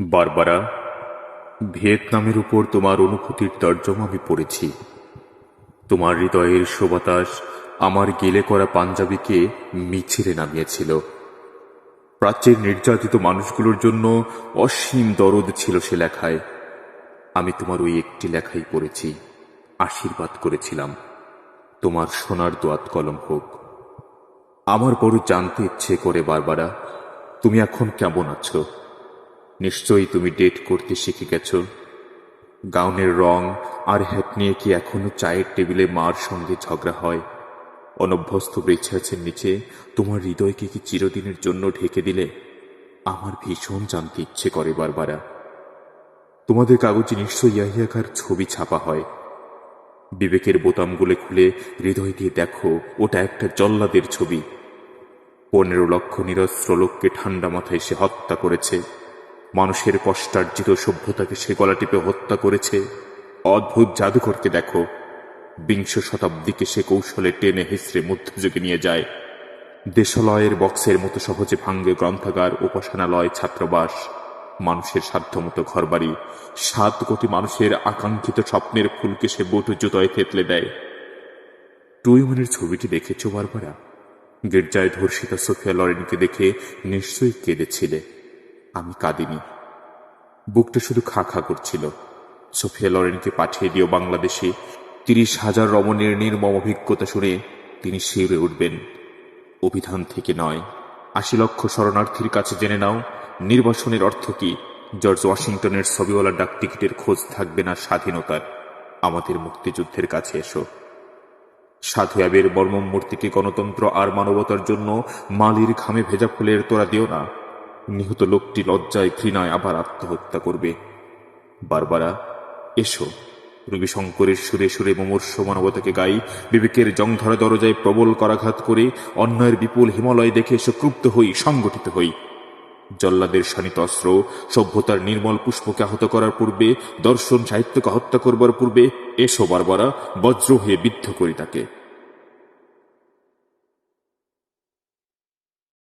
Barbara, ভিয়েতনামের উপর তোমার অনুভূতির তর্জমা আমি পড়েছি। তোমার হৃদয়ের সুবাতাস আমার গেলে করা পাঞ্জাবিকে মিছিলে নামিয়েছিল। প্রাচ্যের নির্যাতিত মানুষগুলোর জন্য অসীম দরদ ছিল সে লেখায়। আমি তোমার ওই একটি লেখাই পড়েছি, আশীর্বাদ করেছিলাম। তোমার সোনার দোয়াত কলম হোক। আমার বড় জানতে ইচ্ছে করে বারবারা, তুমি এখন কেমন আছো? নিশ্চয়ই তুমি ডেট করতে শিখে গেছ গাউনের রং আর হ্যাট নিয়ে কি এখনও চায়ের টেবিলে মার সঙ্গে ঝগড়া হয়? অনভ্যস্ত বৃক্ষাছের নিচে তোমার হৃদয়কে কি চিরদিনের জন্য ঢেকে দিলে? আমার ভীষণ জানতে ইচ্ছে করে বারবারা। তোমাদের কাগজে নিশ্চয়ই ইয়াহিয়াকার ছবি ছাপা হয়। বিবেকের বোতামগুলো খুলে হৃদয় দিয়ে দেখো, ওটা একটা জল্লাদের ছবি। পনেরো লক্ষ নিরস্ত্র লোককে ঠান্ডা মাথায় সে হত্যা করেছে। মানুষের কষ্টার্জিত সভ্যতাকে সে গলা টিপে হত্যা করেছে। অদ্ভুত জাদুঘরকে দেখো। বিংশ শতাব্দীকে সে কৌশলে টেনে হিসড়ে মধ্যযুগে নিয়ে যায়। দেশালয়ের বক্সের মতো সহজে ভাঙ্গে গ্রন্থাগার, উপাসনালয়, ছাত্রবাস, মানুষের সাধ্যমতো ঘরবাড়ি। সাত কোটি মানুষের আকাঙ্ক্ষিত স্বপ্নের ফুলকে সে বটু জুতোয় থেতলে দেয়। টুইমনের ছবিটি দেখেছ, বারবারা? গির্জায় ধর্ষিতা সোফিয়া লরেনকে দেখে নিশ্চয়ই কেঁদেছিলে। আমি কাঁদিনি। বুকটা শুধু খা খা করছিল। সোফিয়া লরেনকে পাঠিয়ে দিও বাংলাদেশে। তিরিশ হাজার রমণের নির্মম অভিজ্ঞতা শুনে তিনি শিউরে উঠবেন। অভিধান থেকে নয়, আশি লক্ষ শরণার্থীর কাছে জেনে নাও, নির্বাসনের অর্থ কি? জর্জ ওয়াশিংটনের ছবিওয়ালা ডাক টিকিটের খোঁজ থাকবে না স্বাধীনতার। আমাদের মুক্তিযুদ্ধের কাছে এসো। সাধু অ্যাবের বর্মম মূর্তিকে গণতন্ত্র আর মানবতার জন্য মালির ঘামে ভেজা ফুলের তোরা দিও না। নিহত লোকটি লজ্জায় ঘৃণায় আবার আত্মহত্যা করবে। বারবারা, এসো। রবিশঙ্করের সুরে সুরে মুমূর্ষ মানবতাকে গাই, বিবেকের জংধরা দরজায় প্রবল করাঘাত করে অন্যায়ের বিপুল হিমালয় দেখে এসো ক্রুব্ধ হই, সংগঠিত হই। জল্লাদের শানিত অস্ত্র, সভ্যতার নির্মল পুষ্পকে আহত করার পূর্বে, দর্শন সাহিত্যকে হত্যা করবার পূর্বে, এসো বারবারা, বজ্র হয়ে বিদ্ধ করি তাকে।